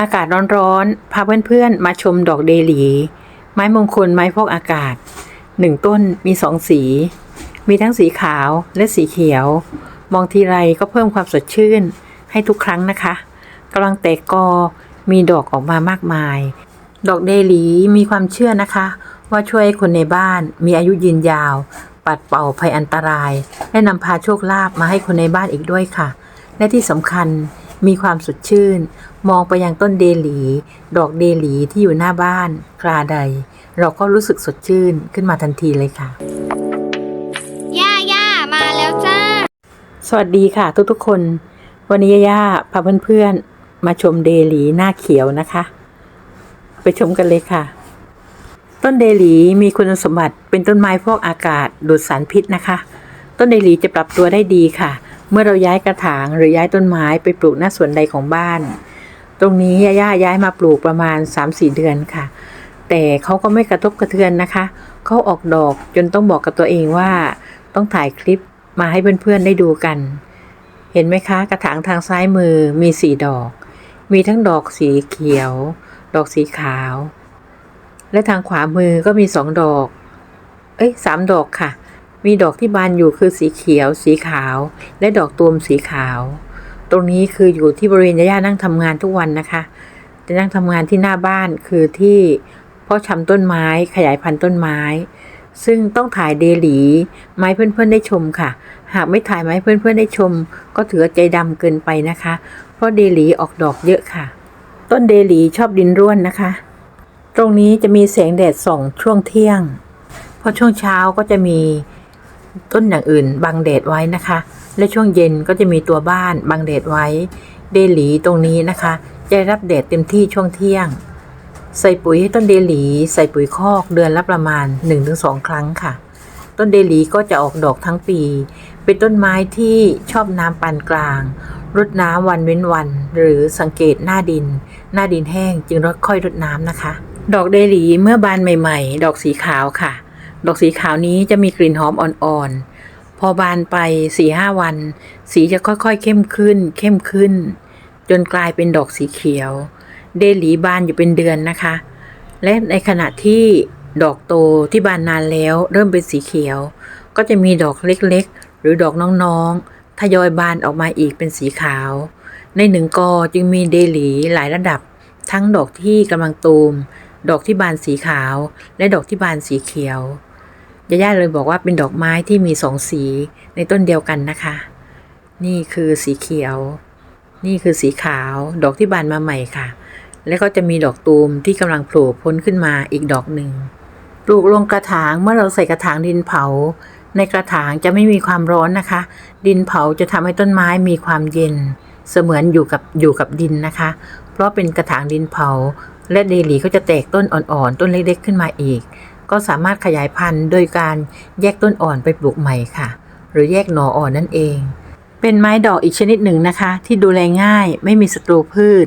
อากาศร้อนๆ พาเพื่อนๆ มาชมดอกเดลี ไม้มงคลไม้พอกอากาศหนึ่งต้นมีสองสี มีทั้งสีขาวและสีเขียว มองทีไรก็เพิ่มความสดชื่นให้ทุกครั้งนะคะกำลังแตกกอมีดอกออกมามากมาย ดอกเดลีมีความเชื่อนะคะ ว่าช่วยคนในบ้านมีอายุยืนยาว ปัดเป่าภัยอันตราย และนำพาโชคลาภมาให้คนในบ้านอีกด้วยค่ะ และที่สำคัญ มีความสดชื่น มองไปยังต้นเดหลี ดอกเดหลีที่อยู่หน้าบ้าน คราใด เราก็รู้สึกสดชื่นขึ้นมาทันทีเลยค่ะ ย่าย่ามาแล้วจ้า สวัสดีค่ะทุกๆคน วันนี้ย่าพาเพื่อนๆ มาชมเดหลีหน้าเขียวนะคะ ไปชมกันเลยค่ะ ต้นเดหลีมีคุณสมบัติเป็นต้นไม้ฟอกอากาศดูดสารพิษนะคะ ต้นเดหลีจะปรับตัวได้ดีค่ะ เมื่อเราย้ายกระถางหรือย้ายต้นไม้ไปปลูกหน้าสวนใดของบ้าน ตรงนี้ย่าย้ายมาปลูกประมาณ 3-4 เดือนค่ะ แต่เขาก็ไม่กระทบกระเทือนนะคะเขาออกดอกจนต้องบอกกับตัวเองว่า ต้องถ่ายคลิปมาให้เพื่อนๆได้ดูกัน เห็นไหมคะ กระถางทางซ้ายมือมีสี่ดอก มีทั้งดอกสีเขียว ดอกสีขาว และทางขวามือก็มีสองดอก เอ้ยสามดอกค่ะ มีดอกที่บานอยู่คือสีเขียว สีขาว และดอกตูมสีขาว ตรงนี้คืออยู่ที่บริเวณย่านั่งทำงานทุกวันนะคะ จะนั่งทำงานที่หน้าบ้านคือที่เพาะชำต้นไม้ขยายพันธุ์ต้นไม้ ซึ่งต้องถ่ายเดลีไม้เพื่อนๆได้ชมค่ะ หากไม่ถ่ายไม้เพื่อนๆได้ชม ก็ถือว่าใจดำเกินไปนะคะ เพราะเดลีออกดอกเยอะค่ะ ต้นเดลีชอบดินร่วนนะคะ ตรงนี้จะมีแสงแดดส่องช่วงเที่ยงพอช่วงเช้าก็จะมี ต้นอย่างอื่นบังแดดไว้นะคะ และช่วงเย็นก็จะมีตัวบ้านบังแดดไว้ เดลีตรงนี้นะคะ จะรับแดดเต็มที่ช่วงเที่ยง ใส่ปุ๋ยให้ต้นเดลี ใส่ปุ๋ยคอกเดือนละประมาณ 1-2 ครั้งค่ะ ต้นเดลีก็จะออกดอกทั้งปี เป็นต้นไม้ที่ชอบน้ำปานกลาง รดน้ำวันเว้นวัน หรือสังเกตหน้าดิน หน้าดินแห้งจึงรดค่อยรดน้ำนะคะ ดอกเดลีเมื่อบานใหม่ ๆ ดอกสีขาวค่ะ ดอกสีขาวนี้จะมีกลิ่นหอมอ่อนๆ พอบานไปสี่ห้าวัน สีจะค่อยๆเข้มขึ้น เข้มขึ้น จนกลายเป็นดอกสีเขียว เดลีบานอยู่เป็นเดือนนะคะ และในขณะที่ดอกโตที่บานนานแล้วเริ่มเป็นสีเขียว ก็จะมีดอกเล็กๆ หรือดอกน้องๆ ทยอยบานออกมาอีกเป็นสีขาว ในหนึ่งกอจึงมีเดลีหลายระดับ ทั้งดอกที่กำลังตูม ดอกที่บานสีขาว และดอกที่บานสีเขียว ย่าๆเลยบอกว่าเป็นดอกไม้ที่มีสองสีในต้นเดียวกันนะคะ นี่คือสีเขียว นี่คือสีขาว ดอกที่บานมาใหม่ค่ะ แล้วก็จะมีดอกตูมที่กำลังโผล่พ้นขึ้นมาอีกดอกหนึ่ง ปลูกลงกระถางเมื่อเราใส่กระถางดินเผา ในกระถางจะไม่มีความร้อนนะคะ ดินเผาจะทำให้ต้นไม้มีความเย็น เสมือนอยู่กับอยู่กับดินนะคะ เพราะเป็นกระถางดินเผา และเดลีก็จะแตกต้นอ่อนๆ ต้นเล็กๆขึ้นมาอีก ก็สามารถขยายพันธุ์โดยการแยกต้นอ่อนไปปลูกใหม่ค่ะ หรือแยกหน่ออ่อนนั่นเอง เป็นไม้ดอกอีกชนิดหนึ่งนะคะ ที่ดูแลง่ายไม่มีศัตรูพืช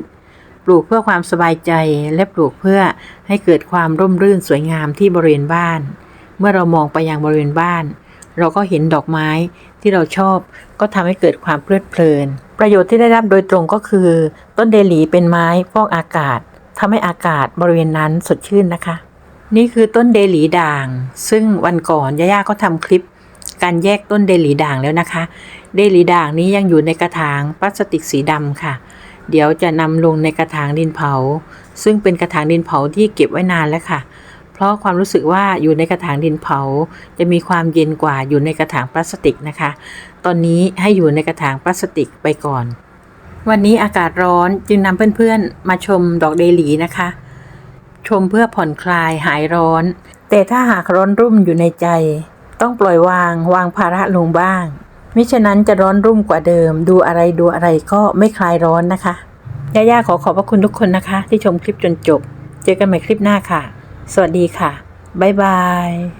ปลูกเพื่อความสบายใจและปลูกเพื่อให้เกิดความร่มรื่นสวยงามที่บริเวณบ้าน เมื่อเรามองไปยังบริเวณบ้าน เราก็เห็นดอกไม้ที่เราชอบ ก็ทำให้เกิดความเพลิดเพลิน ประโยชน์ที่ได้รับโดยตรงก็คือ ต้นเดลีเป็นไม้ฟอกอากาศ ทำให้อากาศบริเวณนั้นสดชื่นนะคะ นี่คือต้นเดหลีด่าง ซึ่งวันก่อนย่าๆก็ทำคลิป การแยกต้นเดหลีด่างแล้วนะคะ เดหลีด่างนี้ยังอยู่ในกระถางพลาสติกสีดำค่ะ เดี๋ยวจะนำลงในกระถางดินเผา ซึ่งเป็นกระถางดินเผาที่เก็บไว้นานแล้วค่ะ เพราะความรู้สึกว่าอยู่ในกระถางดินเผา จะมีความเย็นกว่าอยู่ในกระถางพลาสติกนะคะ ตอนนี้ให้อยู่ในกระถางพลาสติกไปก่อน วันนี้อากาศร้อนจึงนำเพื่อนๆ มาชมดอกเดลีนะคะ ชมเพื่อผ่อนคลายหายร้อน แต่ถ้าหากร้อนรุ่มอยู่ในใจ ต้องปล่อยวางวางภาระลงบ้าง มิฉะนั้นจะร้อนรุ่มกว่าเดิม ดูอะไรดูอะไรก็ไม่คลายร้อนนะคะย่าๆขอขอบพระคุณทุกคนนะคะ ที่ชมคลิปจนจบ เจอกันใหม่คลิปหน้าค่ะ สวัสดีค่ะบ๊ายบาย